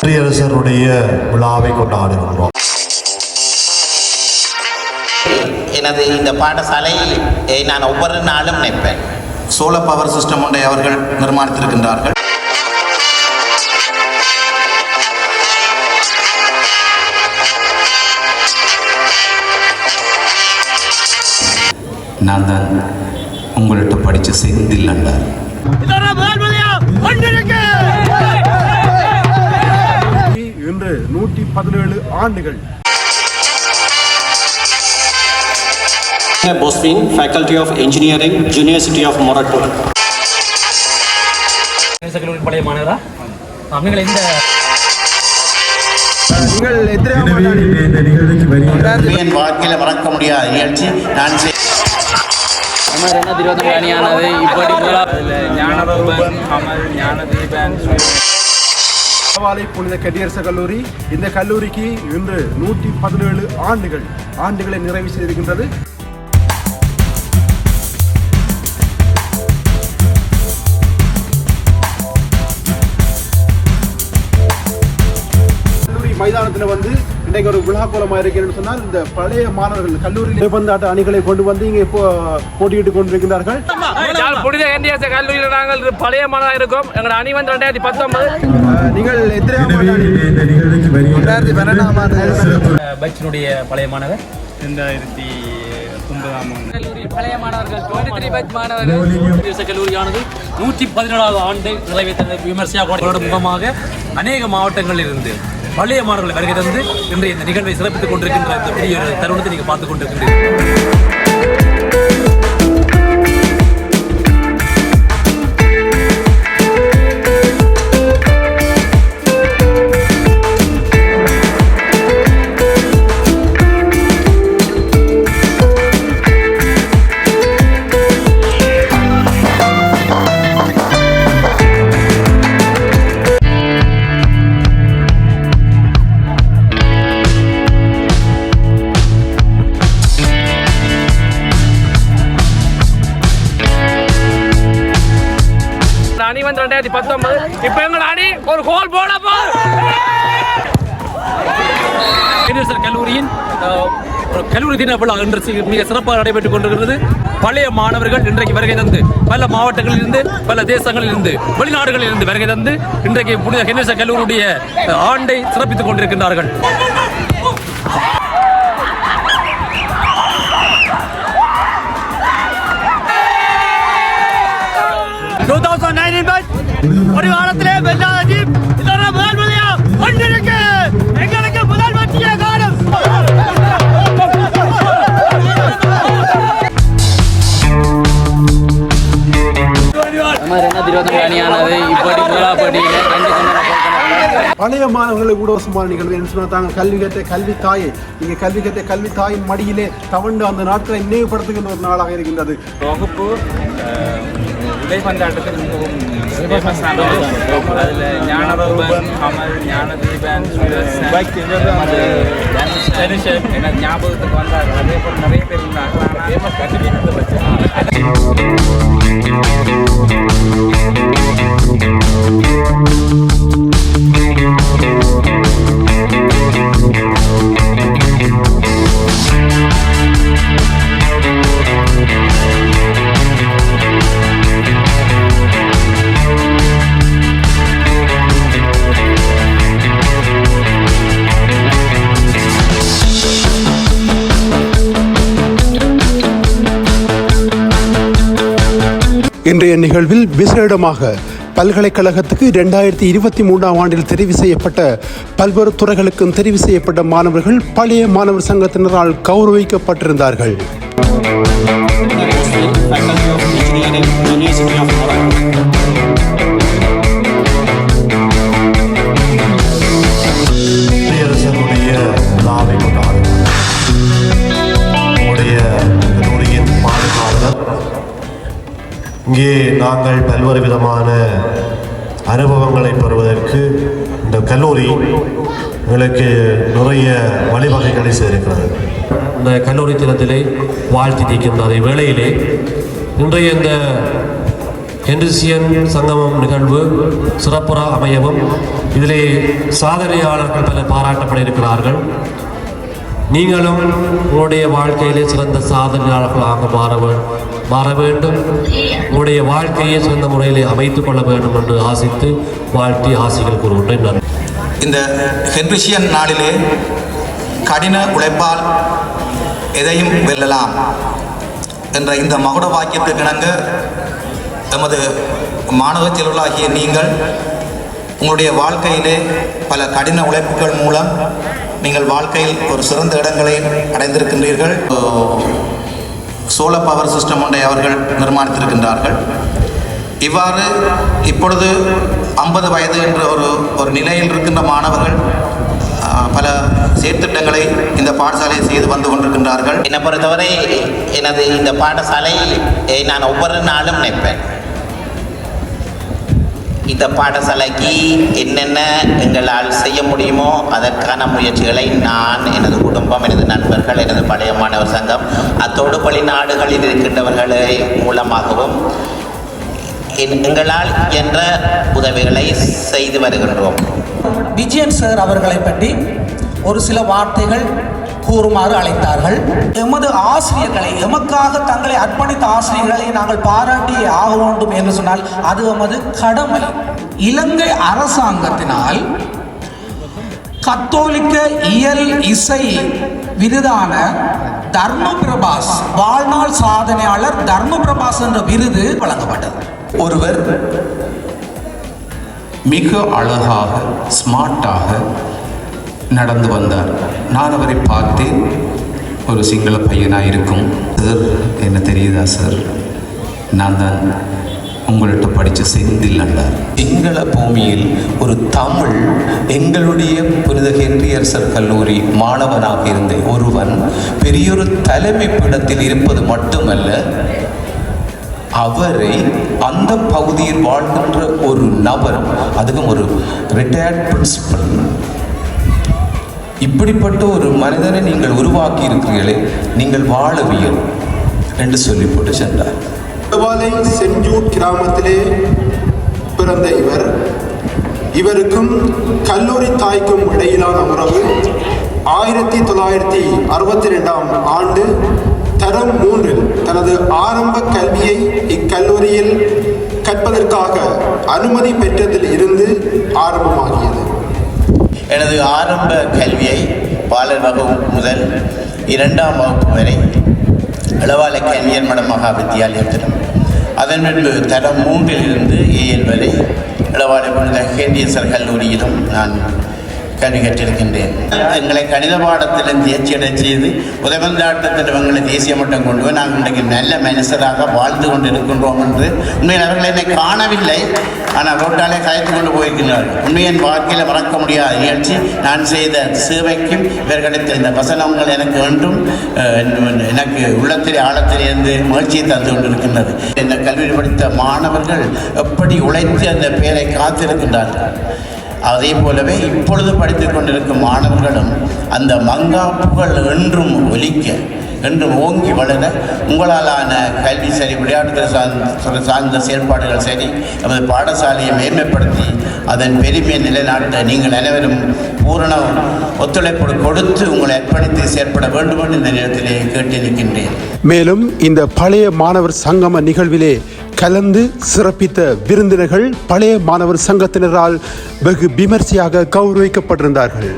குடியரசருடைய விழாவை கொண்டாடுகின்றோம். எனது இந்த பாடசாலை நான் ஒவ்வொரு நாளும் நினைப்பேன். சோலார் பவர் சிஸ்டம் ஒன்றை அவர்கள் நிர்மாணித்திருக்கின்றார்கள். நான் தான் உங்கள்கிட்ட படித்த செந்தில் அண்டார் இன்று நூற்றி பதினேழு ஆண்டுகள். Boswin, Faculty of Engineering, University of Morato. கல்லூரி பழைய மாணவரா? இந்த நீங்கள் இந்த நிகழ்ச்சிக்கு என் வாழ்க்கையில் மறக்க முடியாத நிகழ்ச்சி. நான் செய்- ரெண்டாயிரத்தி இருபத்தி அணியானது இப்படி பாவாலை புனித கடியரச கல்லூரி. இந்த கல்லூரிக்கு இன்று நூற்றி பதினேழு ஆண்டுகள் ஆண்டுகளை நிறைவு செய்திருக்கின்றது. கல்லூரி மைதானத்தில் வந்து இன்றைக்கு ஒரு விழா கோலமாக இருக்கிறேன்னு சொன்னால் இந்த பழைய மாணவர்கள் கல்லூரியில் பந்தாட்ட அணிகளை கொண்டு வந்து இங்கே இப்போ போட்டியிட்டுக் கொண்டிருக்கிறார்கள் புனித என்டிஎஸ் கல்லூரியில் நாங்கள் பழைய மாணவராக இருக்கோம். எங்களோட அணி வந்து ரெண்டாயிரத்தி பத்தொன்பது. நீங்கள் ரெண்டாயிரத்தி பன்னெண்டாம் ஆண்டு பட்சினுடைய பழைய மாணவர். ரெண்டாயிரத்தி ஒன்பதாம் ஆண்டு. கல்லூரி பழைய மாணவர்கள் டுவெண்ட்டி த்ரீ பேட்ச் மாணவர்கள். கல்லூரியானது நூற்றி பதினேழாவது ஆண்டு நிறைவேற்ற விமர்சையாக முகமாக அநேக மாவட்டங்களில் இருந்து. பழைய மாணவர்கள் வருகை தந்து இன்றைய இந்த நிகழ்வை சிறப்பித்துக் கொண்டிருக்கின்ற இந்த பெரிய தருணத்தை நீங்கள் பார்த்துக் கொண்டிருக்கின்றீர்கள். பதிமூணு ரெண்டாயிரத்தி பத்தொன்பது. இப்ப எங்கள் அணி ஒரு கோல் போட கல்லூரியின் கல்லூரி தின விழா இன்று மிக சிறப்பாக நடைபெற்றுக் கொண்டிருக்கிறது. பழைய மாணவர்கள் இன்றைக்கு வருகை தந்து பல மாவட்டங்களில் இருந்து பல தேசங்களில் இருந்து வெளிநாடுகளில் இருந்து வருகை தந்து இன்றைக்கு புனித ஹென்ரிசன் கல்லூரியுடைய ஆண்டை சிறப்பித்துக் கொண்டிருக்கின்றார்கள். ஒரு காலத்திலே வெல்லாத டீம் இதோட முதல் முறையா ஒன்றிருக்கு எங்களுக்கு முதல் வெற்றிய காலம் ரெண்டாயிரத்தி இருபத்தி அணியானது இப்படி பழைய மாணவர்களை கூட சுமார் நிகழ்வு என்ன சொன்னா தாங்க கல்வி கற்ற கல்வி தாயை. நீங்க கல்வி கற்ற கல்வி தாயின் மடியிலே தவண்டு அந்த நாட்களை நினைவுபடுத்துகின்ற ஒரு நாளாக இருக்கின்றது. வகுப்பு அஹ், விதைப்பந்தாட்டத்தில் மிகவும் ஃபேமஸான வகுப்பு. அதுல ஞானரூபன் அமல் ஞானதீபன் சுதர்சன், நமது தனுஷன் என ஞாபகத்துக்கு வந்தார்கள் அதே போல் நிறைய பேர் இருந்தார்கள் ஆனால் இன்றைய நிகழ்வில் விசேடமாக பல்கலைக்கழகத்துக்கு இரண்டாயிரத்தி இருபத்தி மூன்றாம் ஆண்டில் தெரிவு செய்யப்பட்ட பல்வேறு துறைகளுக்கும் தெரிவு செய்யப்பட்ட மாணவர்கள் பழைய மாணவர் சங்கத்தினரால் கௌரவிக்கப்பட்டிருந்தார்கள். Faculty of Engineering, University of இங்கே நாங்கள் பல்வேறு விதமான அனுபவங்களை பெறுவதற்கு இந்த கல்லூரி எங்களுக்கு நிறைய வழிவகைகளை செய்திருக்கிறது. இந்த கல்லூரி தினத்திலே வாழ்த்தி நிற்கின்ற அதே வேளையிலே இன்றைய இந்த ஹென்ரிசியன் சங்கமம் நிகழ்வு சிறப்புற அமையவும் இதிலே சாதனையாளர்கள் பல பாராட்டப்பட இருக்கிறார்கள். நீங்களும் உங்களுடைய வாழ்க்கையிலே சிறந்த சாதனையாளர்களாக மாற மாற வேண்டும். உங்களுடைய வாழ்க்கையை சிறந்த முறையிலே அமைத்துக் கொள்ள வேண்டும் என்று ஆசித்து வாழ்த்தி ஆசைகள் கூறுகின்றேன். இந்த ஹென்ரிஷியன் நாளிலே கடின உழைப்பால் எதையும் வெல்லலாம் என்ற இந்த மகுட வாக்கியத்துக்கு இணங்க எமது மாணவ செல்வர்களாகிய நீங்கள் உங்களுடைய வாழ்க்கையிலே பல கடின உழைப்புகள் மூலம் நீங்கள் வாழ்க்கையில் ஒரு சிறந்த இடங்களை அடைந்திருக்கின்றீர்கள். சோலார் பவர் சிஸ்டம் ஒன்றை அவர்கள் நிர்மாணித்திருக்கின்றார்கள். இவ்வாறு இப்பொழுது ஐம்பது வயது என்ற ஒரு ஒரு நிலையில் இருக்கின்ற மாணவர்கள் பல செயற்திட்டங்களை இந்த பாடசாலையை செய்து வந்து கொண்டிருக்கின்றார்கள். என்னை பொறுத்தவரை எனது இந்த பாடசாலை நான் ஒவ்வொரு நாளும் நினைப்பேன். இந்த பாடசாலைக்கு என்னென்ன எங்களால் செய்ய முடியுமோ அதற்கான முயற்சிகளை நான் எனது குடும்பம் எனது நண்பர்கள் எனது பழைய மாணவர் சங்கம் அத்தோடு வெளிநாடுகளில் இருக்கின்றவர்களை மூலமாகவும் என்- எங்களால் என்ற உதவிகளை செய்து வருகின்றோம். விஜயன் சார் அவர்களை பற்றி ஒரு சில வார்த்தைகள் கூறுமாறு அழைத்தார்கள். எமது ஆசிரியர்களை எமக்காக தங்களை அர்ப்பணித்த ஆசிரியர்களை நாங்கள் பாராட்டி ஆக வேண்டும் என்று சொன்னால் அது எமது கடமை. இலங்கை அரசாங்கத்தினால் கத்தோலிக்க இயல் இசை விருதான தர்ம பிரபாஸ் வாழ்நாள் சாதனையாளர் தர்ம பிரபாஸ் என்ற விருது வழங்கப்பட்டது. ஒருவர் மிக அழகாக ஸ்மார்ட்டாக நடந்து வந்தார். நான் அவரை பார்த்தேன். ஒரு சிங்கள பையனாக இருக்கும். சார் என்ன தெரியுதா சார்? நான் தான் உங்கள்கிட்ட படித்த செந்தில் அண்டார் சிங்கள பூமியில் ஒரு தமிழ் எங்களுடைய புனித ஹென்ரியர்சர் கல்லூரி மாணவனாக இருந்த ஒருவன் பெரியொரு தலைமை பீடத்தில் இருப்பது மட்டுமல்ல அவரை அந்த பகுதியில் வாழ்கின்ற ஒரு நபர் அதுவும் ஒரு ரிட்டையர்ட் பிரின்சிபல் இப்படிப்பட்ட ஒரு மனிதனை நீங்கள் உருவாக்கி இருக்கிறீர்களே நீங்கள் வாழவியல் என்று சொல்லி போட்டு சென்றார். திருவாலை செஞ்சூட் கிராமத்திலே பிறந்த இவர். இவருக்கும் கல்லூரி தாய்க்கும் இடையிலான உறவு ஆயிரத்தி தொள்ளாயிரத்தி அறுபத்தி ரெண்டாம் ஆண்டு தரம் மூன்றில் தனது ஆரம்ப கல்வியை இக்கல்லூரியில் கற்பதற்காக அனுமதி பெற்றதில் இருந்து ஆரம்பமாகியது. எனது ஆரம்ப கல்வியை பாலர் வகுப்பு முதல் இரண்டாம் வகுப்பு வரை அளவால கல்வியர் மட மகா வித்தியாலயத்திலும் அதன் பின்பு தரம் மூன்றிலிருந்து ஏஎல் வரை இளவாலை புனித கேண்டியசர் கல்லூரியிலும் நான் கல்வி கற்றிருக்கின்றேன் எங்களை கணித பாடத்திலும் தேர்ச்சி அடை செய்து உதவந்தாட்டத்தில் எங்களை தேசிய மட்டம் கொண்டு போய் நாங்கள் இன்றைக்கு நல்ல மனுஷராக வாழ்ந்து கொண்டு இருக்கின்றோம் என்று உண்மையில் அவர்கள் என்னை காணவில்லை. ஆனால் ரோட்டாலே கலைத்து கொண்டு போயிருக்கிறார்கள். உண்மையின் வாழ்க்கையில் மறக்க முடியாத நிகழ்ச்சி. நான் செய்த சேவைக்கும் இவர்களுக்கு இந்த வசனங்கள் எனக்கு வேண்டும். எனக்கு உள்ளத்திலே ஆழத்திலிருந்து மகிழ்ச்சியை தந்து கொண்டிருக்கின்றது. இந்த கல்வி படித்த மாணவர்கள் எப்படி உழைத்து அந்த பெயரை காத்திருக்கின்றார்கள்? அதே போலவே இப்பொழுது படித்துக் கொண்டிருக்கும் மாணவர்களும் அந்த மங்காப்புகள் என்றும் ஒலிக்க என்றும் ஓங்கி வளர உங்களாலான கல்வி சரி விளையாட்டுத்துறை சார்ந்த சார்ந்த செயல்பாடுகள் சரி நமது பாடசாலையை மேன்மைப்படுத்தி அதன் பெருமையை நிலைநாட்ட நீங்கள் அனைவரும் பூரண ஒத்துழைப்பு கொடுத்து உங்களை அர்ப்பணித்து செயற்பட வேண்டும் என்று இந்த நேரத்திலே கேட்டிருக்கின்றேன். மேலும் இந்த பழைய மாணவர் சங்கம நிகழ்விலே கலந்து சிறப்பித்த விருந்தினர்கள் பழைய மாணவர் சங்கத்தினரால் வெகு விமர்சையாக கௌரவிக்கப்பட்டிருந்தார்கள்.